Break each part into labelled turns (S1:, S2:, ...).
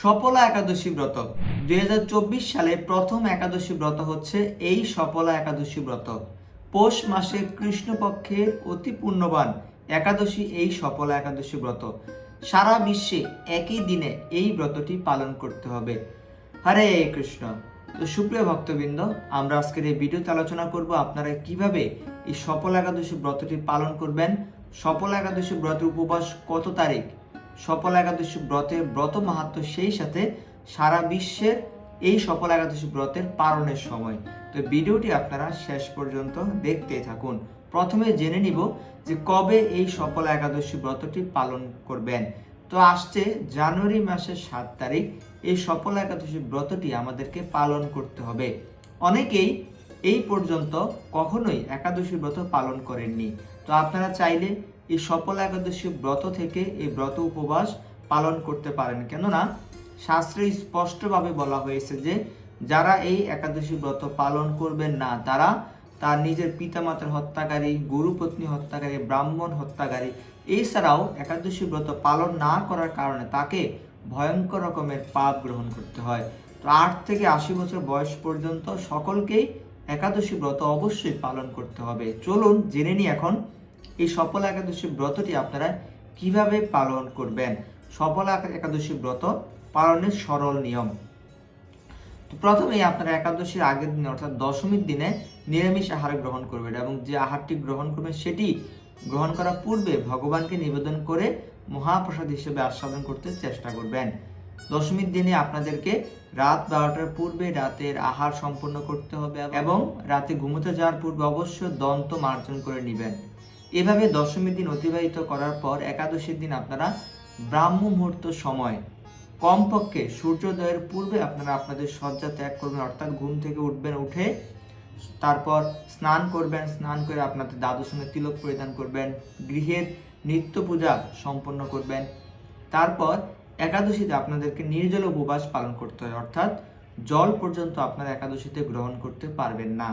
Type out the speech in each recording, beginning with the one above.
S1: সফলা একাদশী ব্রত। দুই হাজার চব্বিশ সালে প্রথম একাদশী ব্রত হচ্ছে এই সফলা একাদশী ব্রত। পৌষ মাসে কৃষ্ণপক্ষের অতি পুণ্যবান একাদশী এই সফলা একাদশী ব্রত। সারা বিশ্বে একই দিনে এই ব্রতটি পালন করতে হবে। হরে কৃষ্ণ। তো সুপ্রিয় ভক্তবৃন্দ, আমরা আজকের এই ভিডিওতে আলোচনা করব আপনারা কীভাবে এই সফল একাদশী ব্রতটি পালন করবেন। সফল একাদশী ব্রতের উপবাস কত তারিখ? সফল একাদশী ব্রতের ব্রত মাহাত্ম সেই সাথে সারা বিশ্বের এই সফল একাদশী ব্রতের পালনের সময়। তো ভিডিওটি আপনারা শেষ পর্যন্ত দেখতে থাকুন। প্রথমে জেনে নিব যে কবে এই সফল একাদশী ব্রতটি পালন করবেন। তো আসছে জানুয়ারি মাসের সাত তারিখ। এই সফল একাদশী ব্রতটি আমাদেরকে পালন করতে হবে। অনেকেই এই পর্যন্ত কখনোই একাদশী ব্রত পালন করেননি। তো আপনারা চাইলে এই সফল একাদশী ব্রত থেকে এই ব্রত উপবাস পালন করতে পারেন। কেননা শাস্ত্রে স্পষ্টভাবে বলা হয়েছে যে, যারা এই একাদশী ব্রত পালন করবেন না, তারা তার নিজের পিতামাতার হত্যাকারী, গুরুপত্নী হত্যাকারী, ব্রাহ্মণ হত্যাকারী, এছাড়াও একাদশী ব্রত পালন না করার কারণে তাকে ভয়ঙ্কর রকমের পাপ গ্রহণ করতে হয়। তো আট থেকে আশি বছর বয়স পর্যন্ত সকলকেই একাদশী ব্রত অবশ্যই পালন করতে হবে। চলুন জেনে নিই এখন এই সফল একাদশী ব্রতটি আপনারা কীভাবে পালন করবেন? সফল একাদশী ব্রত পালনের সরল নিয়ম। তো প্রথমেই আপনারা একাদশীর আগের দিনে, অর্থাৎ দশমীর দিনে নিরামিষ আহার গ্রহণ করবেন এবং যে আহারটি গ্রহণ করবেন সেটি গ্রহণ করার পূর্বে ভগবানকে নিবেদন করে মহাপ্রসাদ হিসেবে আস্বাদন করতে চেষ্টা করবেন। দশমীর দিনে আপনাদেরকে রাত বারোটার পূর্বে রাতের আহার সম্পন্ন করতে হবে এবং রাতে ঘুমোতে যাওয়ার পূর্বে অবশ্যই দন্ত মার্জন করে নেবেন। এভাবে দশমীর দিন অতিবাহিত করার পর একাদশীর দিন আপনারা ব্রাহ্ম মুহূর্ত সময়, কমপক্ষে সূর্যোদয়ের পূর্বে আপনারা আপনাদের শয্যা ত্যাগ করবেন, অর্থাৎ ঘুম থেকে উঠবেন, উঠে তারপর স্নান করবেন, স্নান করে আপনাদের দাদুর সঙ্গে তিলক পরিধান করবেন, গৃহের নিত্য পূজা সম্পন্ন করবেন। তারপর একাদশীতে আপনাদেরকে নির্জল উপবাস পালন করতে হয়, অর্থাৎ জল পর্যন্ত আপনারা একাদশীতে গ্রহণ করতে পারবেন না।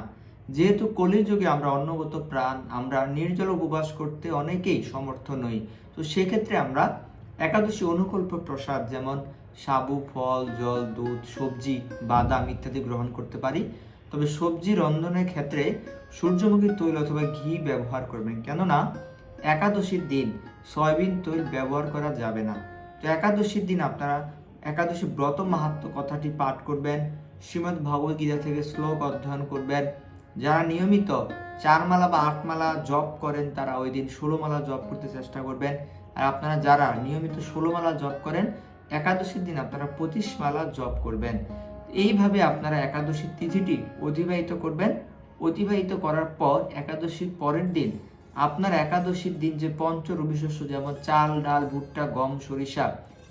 S1: যেহেতু কলিযুগে আমরা অন্নগত প্রাণ, আমরা নির্জল উপবাস করতে অনেকেই সমর্থ নই, তো সেক্ষেত্রে আমরা একাদশী অনুকল্প প্রসাদ যেমন সাবু, ফল, জল, দুধ, সবজি, বাদাম ইত্যাদি গ্রহণ করতে পারি। তবে সবজি রন্ধনের ক্ষেত্রে সূর্যমুখী তৈল অথবা ঘি ব্যবহার করবেন। কেননা একাদশীর দিন সয়াবিন তৈল ব্যবহার করা যাবে না। তো একাদশীর দিন আপনারা একাদশী ব্রত মাহাত্ম কথাটি পাঠ করবেন, শ্রীমদ্ ভগবদ্গীতা থেকে শ্লোক অধ্যয়ন করবেন যারা নিয়মিত চার মালা বা আট মালা জপ করেন, তারা ওই দিন ষোলো মালা জপ করতে চেষ্টা করবেন। আর আপনারা যারা নিয়মিত ষোলো মালা জপ করেন, একাদশীর দিন আপনারা পঁচিশ মালা জপ করবেন। এইভাবে আপনারা একাদশীর তিথিটি অতিবাহিত করবেন। অতিবাহিত করার পর, একাদশীর পরের দিন আপনার একাদশীর দিন যে পঞ্চ রবিশস্য, যেমন চাল, ডাল, ভুট্টা, গম, সরিষা,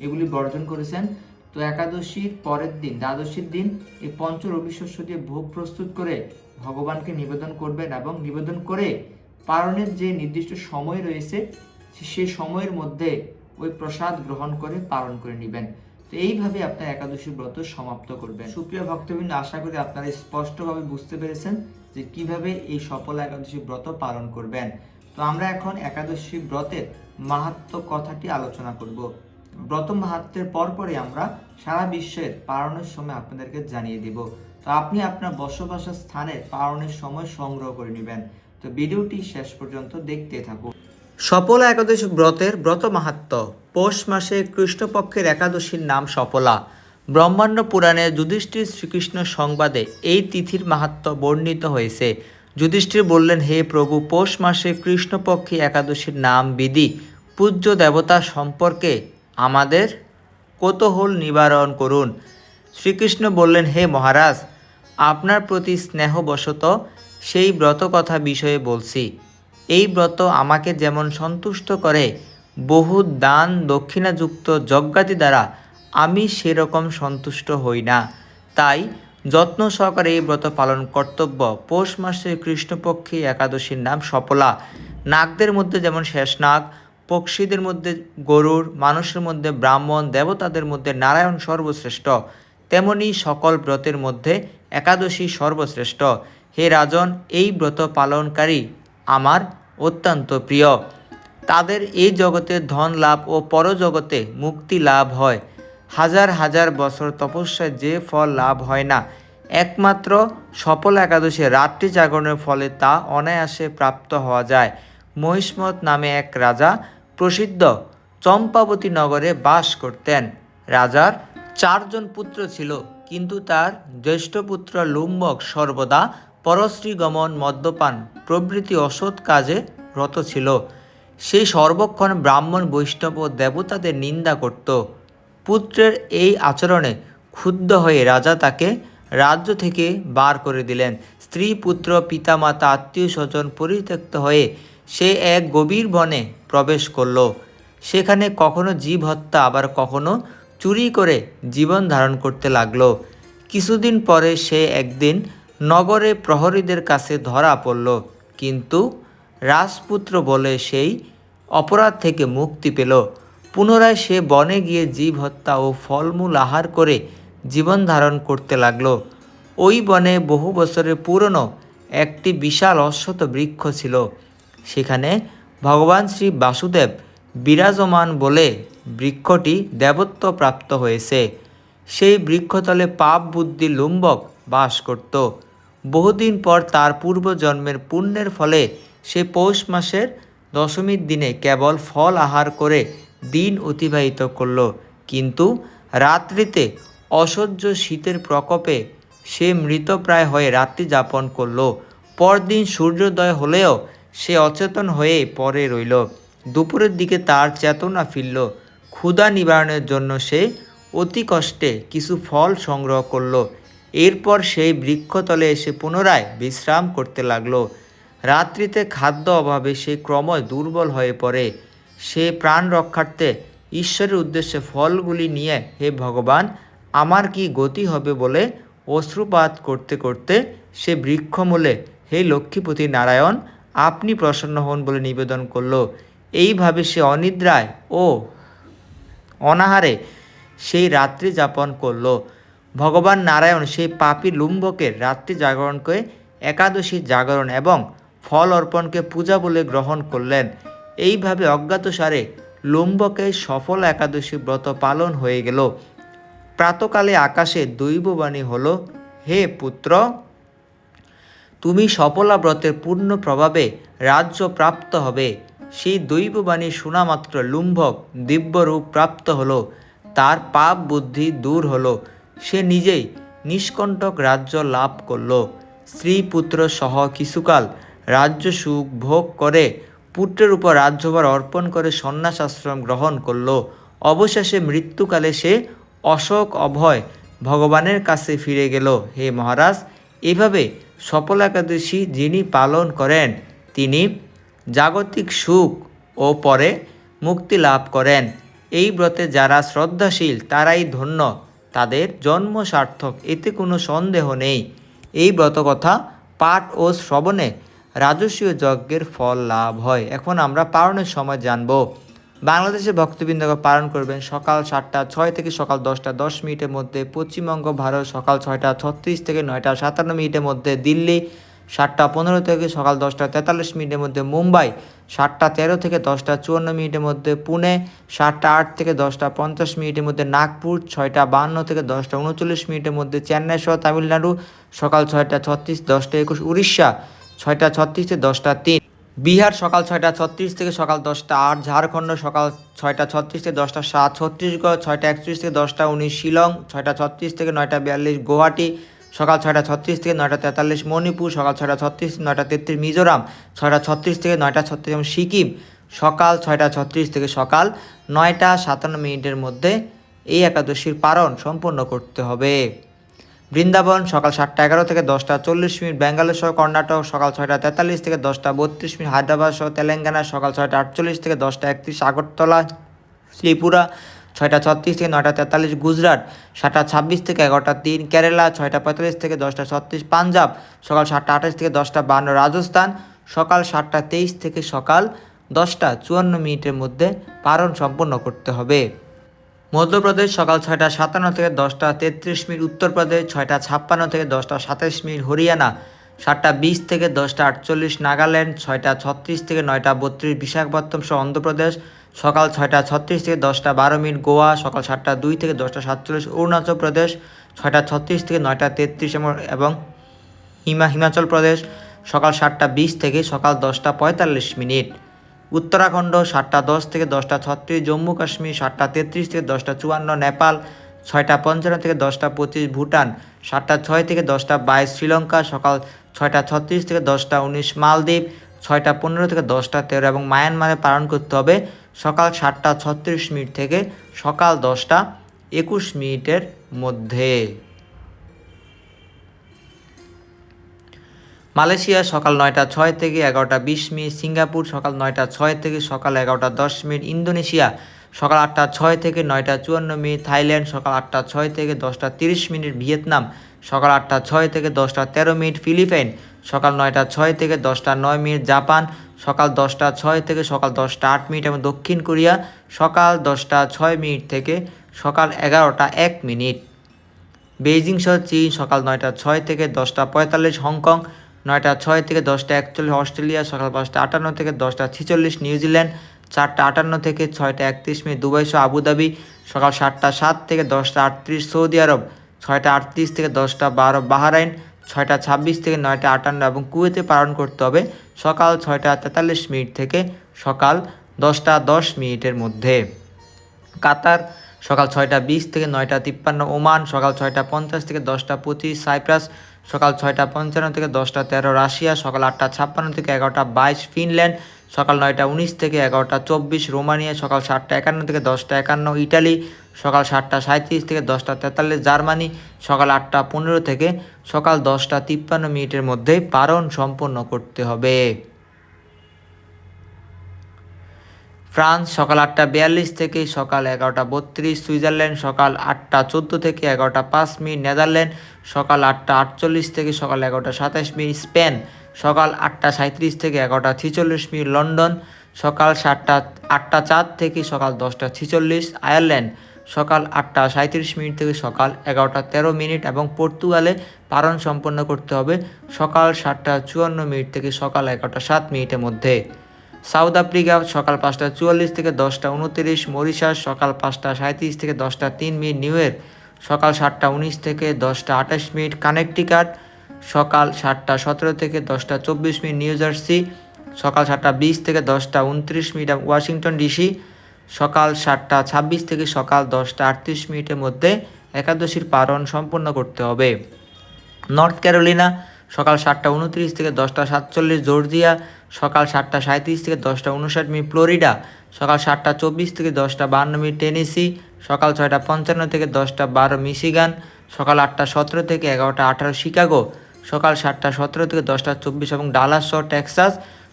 S1: এগুলি বর্জন করেছেন। তো একাদশীর পরের দিন, দ্বাদশীর দিন এই পঞ্চ রবিশস্য দিয়ে ভোগ প্রস্তুত করে ভগবানকে নিবেদন করবেন এবং নিবেদন করে পালনের যে নির্দিষ্ট সময় রয়েছে, সে সময়ের মধ্যে ওই প্রসাদ গ্রহণ করে পালন করে নেবেন। তো এইভাবে আপনার একাদশী ব্রত সমাপ্ত করবেন। সুপ্রিয় ভক্তবৃন্দ, আশা করি আপনারা স্পষ্টভাবে বুঝতে পেরেছেন যে কীভাবে এই সফল একাদশী ব্রত পালন করবেন। তো আমরা এখন একাদশী ব্রতের মাহাত্ম কথাটি আলোচনা করব। ব্রত মাহাত্মের পরপরই আমরা সারা বিশ্বের পালনের সময় আপনাদেরকে জানিয়ে দিব। তো আপনি আপনার বসবাসের স্থানে পালনের সময় সংগ্রহ করে নেবেন। তো ভিডিওটি শেষ পর্যন্ত দেখতে থাকুন। সফলা একাদশী ব্রতের ব্রত মাহাত্ম। পৌষ মাসে কৃষ্ণপক্ষের একাদশীর নাম সফলা ব্রহ্মাণ্ড পুরাণে যুধিষ্ঠির শ্রীকৃষ্ণ সংবাদে এই তিথির মাহাত্ম বর্ণিত হয়েছে। যুধিষ্ঠির বললেন, হে প্রভু, পৌষ মাসে কৃষ্ণপক্ষী একাদশীর নাম বিধি। পূজ্য দেবতা সম্পর্কে আমাদের কৌতূহল নিবারণ করুন। শ্রীকৃষ্ণ বললেন, হে মহারাজ আপনার প্রতি স্নেহবশত সেই ব্রত কথা বিষয়ে বলছি। এই ব্রত আমাকে যেমন সন্তুষ্ট করে বহু দান দক্ষিণাযুক্ত যজ্ঞাদি দ্বারা আমি সেরকম সন্তুষ্ট হই না। তাই যত্ন সহকারে এই ব্রত পালন কর্তব্য। পৌষ মাসে কৃষ্ণপক্ষী একাদশীর নাম সপলা। নাগদের মধ্যে যেমন শেষনাগ পক্ষীদের মধ্যে গরুর, মানুষের মধ্যে ব্রাহ্মণ, দেবতাদের মধ্যে নারায়ণ সর্বশ্রেষ্ঠ, তেমনি সকল ব্রতের মধ্যে একাদশী সর্বশ্রেষ্ঠ। হে রাজন, এই ব্রত পালনকারী আমার অত্যন্ত প্রিয়। তাদের এই জগতে ধন লাভ ও পরজগতে মুক্তি লাভ হয়। হাজার হাজার বছর তপস্যায় যে ফল লাভ হয় না। একমাত্র সফল একাদশী রাত্রি জাগরণের ফলে তা অনায়াসে প্রাপ্ত হওয়া যায়। মহিষ্মত নামে এক রাজা প্রসিদ্ধ চম্পাবতী নগরে বাস করতেন। রাজার চারজন পুত্র ছিল। কিন্তু তার জ্যেষ্ঠ পুত্র লুম্বক সর্বদা পরশ্রী গমন মদ্যপান প্রভৃতি অসৎ কাজে রত ছিল। সে সর্বক্ষণ ব্রাহ্মণ, বৈষ্ণব ও দেবতাদের নিন্দা করত। পুত্রের এই আচরণে ক্ষুব্ধ হয়ে রাজা তাকে রাজ্য থেকে বার করে দিলেন। স্ত্রী, পুত্র, পিতামাতা আত্মীয় স্বজন পরিত্যক্ত হয়ে সে এক গভীর বনে প্রবেশ করল। সেখানে কখনো জীব হত্যা আবার কখনো চুরি করে জীবন ধারণ করতে লাগল। কিছুদিন পরে সে একদিন নগরে প্রহরীদের কাছে ধরা পড়ল। কিন্তু রাজপুত্র বলে সেই অপরাধ থেকে মুক্তি পেল। পুনরায় সে বনে গিয়ে জীব হত্যা ও ফলমূল আহার করে জীবন ধারণ করতে লাগল। ওই বনে বহু বছরের পুরনো একটি বিশাল অশ্বত বৃক্ষ ছিল। সেখানে ভগবান শ্রী বাসুদেব বিরাজমান বলে বৃক্ষটি দেবত্ব প্রাপ্ত হয়েছে। সেই বৃক্ষতলে পাপ বুদ্ধি লুম্বক বাস করত। বহুদিন পর তার পূর্বজন্মের পুণ্যের ফলে সে পৌষ মাসের দশমীর দিনে কেবল ফল আহার করে দিন অতিবাহিত করল। কিন্তু রাত্রিতে অসহ্য শীতের প্রকোপে সে মৃতপ্রায় হয়ে রাত্রি যাপন করল। পরদিন সূর্যোদয় হলেও সে অচেতন হয়ে পরে রইল। দুপুরের দিকে তার চেতনা ফিরল। ক্ষুধা নিবারণের জন্য সে অতি কষ্টে কিছু ফল সংগ্রহ করল। এরপর সেই বৃক্ষতলে এসে পুনরায় বিশ্রাম করতে লাগল। রাত্রিতে খাদ্য অভাবে সে ক্রমশ দুর্বল হয়ে পড়ে। সে প্রাণ রক্ষার্থে ঈশ্বরের উদ্দেশ্যে ফলগুলি নিয়ে, হে ভগবান, আমার কি গতি হবে? বলে অশ্রুপাত করতে করতে সে বৃক্ষমূলে, হে লক্ষ্মীপতি নারায়ণ, আপনি প্রসন্ন হন বলে নিবেদন করল। এইভাবে সে অনিদ্রায় ও অনাহারে সেই রাত্রি যাপন করল। ভগবান নারায়ণ সেই পাপী লুম্বকের রাত্রি জাগরণকে একাদশী জাগরণ এবং ফল অর্পণকে পূজা বলে গ্রহণ করলেন। এইভাবে অজ্ঞাতসারে লুম্বকের সফল একাদশী ব্রত পালন হয়ে গেল। প্রাতকালে আকাশে দৈববাণী হল, হে পুত্র, তুমি সফলা ব্রতের পূর্ণ প্রভাবে রাজ্য প্রাপ্ত হবে। সেই দৈববাণী শোনামাত্র লুম্ভক দিব্যরূপ প্রাপ্ত হলো, তার পাপ বুদ্ধি দূর হলো। সে নিজেই নিষ্কণ্টক রাজ্য লাভ করল। স্ত্রী পুত্র সহ কিছুকাল রাজ্য সুখ ভোগ করে পুত্রের উপর রাজ্যভার অর্পণ করে সন্ন্যাস আশ্রম গ্রহণ করল। অবশেষে মৃত্যুকালে সে অশোক অভয় ভগবানের কাছে ফিরে গেল। হে মহারাজ, এভাবে সফল একাদশী যিনি পালন করেন, তিনি জাগতিক সুখ ও পরে মুক্তি লাভ করেন। এই ব্রতে যারা শ্রদ্ধাশীল, তারাই ধন্য। তাদের জন্ম সার্থক, এতে কোনো সন্দেহ নেই। এই ব্রতকথা পাঠ ও শ্রবণে রাজস্বীয় যজ্ঞের ফল লাভ হয়। এখন আমরা পালনের সময় জানব। বাংলাদেশে ভক্তবৃন্দকে পালন করবেন সকাল সাতটা ছয় থেকে সকাল দশটা দশ মিনিটের মধ্যে। পশ্চিমবঙ্গ, ভারত, সকাল ছয়টা ছত্রিশ থেকে নয়টা সাতান্ন মিনিটের মধ্যে। দিল্লি সাতটা পনেরো থেকে সকাল দশটা তেতাল্লিশ মিনিটের মধ্যে মুম্বাই, সাতটা তেরো থেকে দশটা চুয়ান্ন মিনিটের মধ্যে পুনে, সাতটা আট থেকে দশটা পঞ্চাশ মিনিটের মধ্যে নাগপুর, ছয়টা বান্ন থেকে দশটা উনচল্লিশ মিনিটের মধ্যে চেন্নাই সহ তামিলনাড়ু, সকাল ছয়টা ছত্রিশ, দশটা একুশ উড়িষ্যা, ছয়টা ছত্রিশ থেকে দশটা তিন। বিহার সকাল ছয়টা ছত্রিশ থেকে সকাল দশটা আট, ঝাড়খণ্ড সকাল ছয়টা ছত্রিশ থেকে দশটা সাত, ছত্তিশগড় ছয়টা একত্রিশ থেকে দশটা উনিশ, শিলং ছয়টা ছত্রিশ থেকে নয়টা বিয়াল্লিশ, গুয়াহাটি সকাল ছয়টা ছত্রিশ থেকে নয়টা তেতাল্লিশ মণিপুর, সকাল ছয়টা ছত্রিশ নয়টা তেত্রিশ মিজোরাম, ছয়টা ছত্রিশ থেকে নয়টা ছত্রিশ এবং সিকিম, সকাল ছয়টা ছত্রিশ থেকে সকাল নয়টা সাতান্ন মিনিটের মধ্যে এই একাদশীর পারণ সম্পন্ন করতে হবে। বৃন্দাবন, সকাল সাতটা এগারো থেকে দশটা চল্লিশ মিনিট ব্যাঙ্গালোর সহ কর্ণাটক, সকাল ছয়টা তেতাল্লিশ থেকে দশটা বত্রিশ মিনিট হায়দ্রাবাদ সহ তেলেঙ্গানা, সকাল ছয়টা আটচল্লিশ থেকে দশটা একত্রিশ আগরতলা, ত্রিপুরা ছয়টা ছত্রিশ থেকে নয়টা তেতাল্লিশ গুজরাট, সাতটা ছাব্বিশ থেকে এগারোটা তিন কেরালা, ছয়টা পঁয়তাল্লিশ থেকে দশটা ছত্রিশ পাঞ্জাব, সকাল সাতটা আঠাশ থেকে দশটা বান্ন রাজস্থান, সকাল সাতটা তেইশ থেকে সকাল দশটা চুয়ান্ন মিনিটের মধ্যে পারণ সম্পন্ন করতে হবে। মধ্যপ্রদেশ সকাল ছয়টা সাতান্ন থেকে দশটা তেত্রিশ মিনিট, উত্তরপ্রদেশ ছয়টা ছাপ্পান্ন থেকে দশটা সাতাশ মিনিট, হরিয়ানা সাতটা বিশ থেকে দশটা আটচল্লিশ, নাগাল্যান্ড ছয়টা ছত্রিশ থেকে নয়টা বত্রিশ, বিশাখাপত্তনম সহ অন্ধ্রপ্রদেশ সকাল ছয়টা ছত্রিশ থেকে দশটা বারো মিনিট গোয়া, সকাল সাতটা দুই থেকে দশটা সাতচল্লিশ অরুণাচল প্রদেশ, ছয়টা ছত্রিশ থেকে নয়টা তেত্রিশ এবং হিমা হিমাচল প্রদেশ, সকাল সাতটা বিশ থেকে সকাল দশটা পঁয়তাল্লিশ মিনিট। উত্তরাখণ্ড, সাতটা দশ থেকে দশটা ছত্রিশ, জম্মু কাশ্মীর, সাতটা তেত্রিশ থেকে দশটা চুয়ান্ন, নেপাল, ছয়টা পঞ্চান্ন থেকে দশটা পঁচিশ, ভুটান, সাতটা ছয় থেকে দশটা বাইশ, শ্রীলঙ্কা, সকাল ছয়টা ছত্রিশ থেকে দশটা উনিশ, মালদ্বীপ, ছয়টা পনেরো থেকে দশটা তেরো এবং মায়ানমারে পালন করতে হবে সকাল সাতটা ছত্রিশ মিনিট থেকে সকাল দশটা একুশ মিনিটের মধ্যে। মালয়েশিয়া সকাল নয়টা ছয় থেকে এগারোটা বিশ মিনিট, সিঙ্গাপুর সকাল নয়টা ছয় থেকে সকাল এগারোটা দশ মিনিট, ইন্দোনেশিয়া সকাল আটটা ছয় থেকে নয়টা চুয়ান্ন মিনিট, থাইল্যান্ড সকাল আটটা ছয় থেকে দশটা তিরিশ মিনিট, ভিয়েতনাম সকাল আটটা ছয় থেকে দশটা তেরো মিনিট, ফিলিপাইন সকাল নয়টা ছয় থেকে দশটা নয় মিনিট, জাপান সকাল দশটা ছয় থেকে সকাল দশটা আট মিনিট এবং দক্ষিণ কোরিয়া সকাল দশটা ছয় মিনিট থেকে সকাল এগারোটা এক মিনিট। বেইজিং সহ চীন সকাল নয়টা ছয় থেকে দশটা পঁয়তাল্লিশ, হংকং নয়টা ছয় থেকে দশটা একচল্লিশ, অস্ট্রেলিয়া সকাল পাঁচটা আটান্ন থেকে দশটা ছিচল্লিশ, নিউজিল্যান্ড চারটা আটান্ন থেকে ছয়টা একত্রিশ মিনিট, দুবাই সহ আবুধাবি সকাল সাতটা সাত থেকে দশটা আটত্রিশ, সৌদি আরব ছয়টা আটত্রিশ থেকে দশটা বারো, বাহারাইন ছয়টা ছাব্বিশ থেকে নয়টা আটান্ন এবং কুয়েতে পালন করতে হবে সকাল ছয়টা তেতাল্লিশ মিনিট থেকে সকাল দশটা দশ মিনিটের মধ্যে। কাতার সকাল ছয়টা বিশ থেকে নয়টা তিপ্পান্ন, ওমান সকাল ছয়টা পঞ্চাশ থেকে দশটা পঁচিশ, সাইপ্রাস সকাল ছয়টা পঞ্চান্ন থেকে দশটা তেরো, রাশিয়া সকাল আটটা ছাপ্পান্ন থেকে এগারোটা বাইশ, ফিনল্যান্ড সকাল নয়টা উনিশ থেকে এগারোটা চব্বিশ, রোমানিয়া সকাল সাতটা একান্ন থেকে দশটা একান্ন, ইটালি সকাল সাতটা সাঁত্রিশ থেকে দশটা তেতাল্লিশ, জার্মানি সকাল আটটা পনেরো থেকে সকাল দশটা তিপ্পান্ন মিনিটের মধ্যে পারণ সম্পন্ন করতে হবে। ফ্রান্স সকাল আটটা বিয়াল্লিশ থেকে সকাল এগারোটা বত্রিশ, সুইজারল্যান্ড সকাল আটটা চোদ্দ থেকে এগারোটা পাঁচ মিনিট, নেদারল্যান্ড সকাল আটটা আটচল্লিশ থেকে সকাল এগারোটা সাতাশ মিনিট, স্পেন সকাল আটটা সাঁত্রিশ থেকে এগারোটা ছিচল্লিশ মিনিট লন্ডন, সকাল সাতটা, আটটা চার থেকে সকাল দশটা ছিচল্লিশ আয়ারল্যান্ড, সকাল আটটা সাঁত্রিশ মিনিট থেকে সকাল এগারোটা তেরো মিনিট এবং পর্তুগালে পালন সম্পন্ন করতে হবে সকাল সাতটা চুয়ান্ন মিনিট থেকে সকাল এগারোটা সাত মিনিটের মধ্যে। সাউথ আফ্রিকা সকাল পাঁচটা চুয়াল্লিশ থেকে দশটা উনতিরিশ, মরিশাস সকাল পাঁচটা সাঁত্রিশ থেকে দশটা তিন মিনিট, নিউ ইয়র্ক সকাল সাতটা উনিশ থেকে দশটা আঠাশ মিনিট, কানেকটিকাট সকাল সাতটা সতেরো থেকে দশটা চব্বিশ মিনিট নিউ জার্সি, সকাল সাতটা বিশ থেকে দশটা উনত্রিশ মিনিট ওয়াশিংটন ডিসি, সকাল সাতটা ছাব্বিশ থেকে সকাল দশটা আটত্রিশ মিনিটের মধ্যে একাদশীর পালন সম্পন্ন করতে হবে। নর্থ ক্যারোলিনা, সকাল সাতটা উনত্রিশ থেকে দশটা সাতচল্লিশ জর্জিয়া, সকাল সাতটা সাঁত্রিশ থেকে দশটা উনষাট মিনিট ফ্লোরিডা, সকাল সাতটা চব্বিশ থেকে দশটা বান্ন মিনিট টেনেসি, সকাল ছয়টা পঞ্চান্ন থেকে দশটা বারো মিশিগান, সকাল আটটা সতেরো থেকে এগারোটা আঠারো শিকাগো সকাল সাতটা সতেরো থেকে দশটা চব্বিশ এবং ডালাস শহর টেক্সাস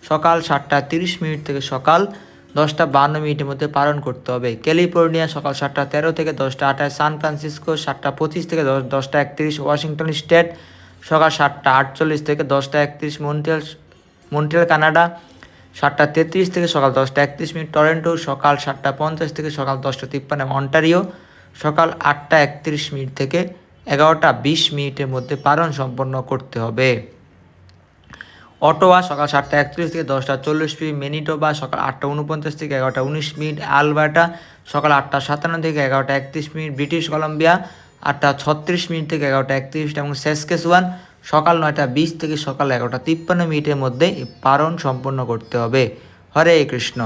S1: সকাল সাতটা তিরিশ মিনিট থেকে সকাল দশটা বান্ন মিনিটের মধ্যে পালন করতে হবে। ক্যালিফোর্নিয়া সকাল সাতটা তেরো থেকে দশটা আঠাশ, সান ফ্রান্সিসকো সাতটা পঁচিশ থেকে দশ, দশটা একত্রিশ, ওয়াশিংটন স্টেট সকাল সাতটা আটচল্লিশ থেকে দশটা একত্রিশ, মন্ট্রিয়াল মন্ট্রিয়াল কানাডা সাতটা তেত্রিশ থেকে সকাল দশটা একত্রিশ মিনিট, টরেন্টো সকাল সাতটা পঞ্চাশ থেকে সকাল দশটা তিপ্পান্ন অন্টারিও সকাল আটটা একত্রিশ মিনিট থেকে এগারোটা বিশ মিনিটের মধ্যে পালন সম্পন্ন করতে হবে। অটোয়া সকাল সাতটা একত্রিশ থেকে দশটা চল্লিশ মিনিট, মেনিটোবা সকাল আটটা উনপঞ্চাশ থেকে এগারোটা উনিশ মিনিট, আলবার্টা সকাল আটটা সাতান্ন থেকে এগারোটা একত্রিশ মিনিট, ব্রিটিশ কলম্বিয়া আটটা ছত্রিশ মিনিট থেকে এগারোটা একত্রিশ এবং সেসকেসওয়ান সকাল নয়টা বিশ থেকে সকাল এগারোটা তিপ্পান্ন মিনিটের মধ্যে পারণ সম্পন্ন করতে হবে। হরে কৃষ্ণ।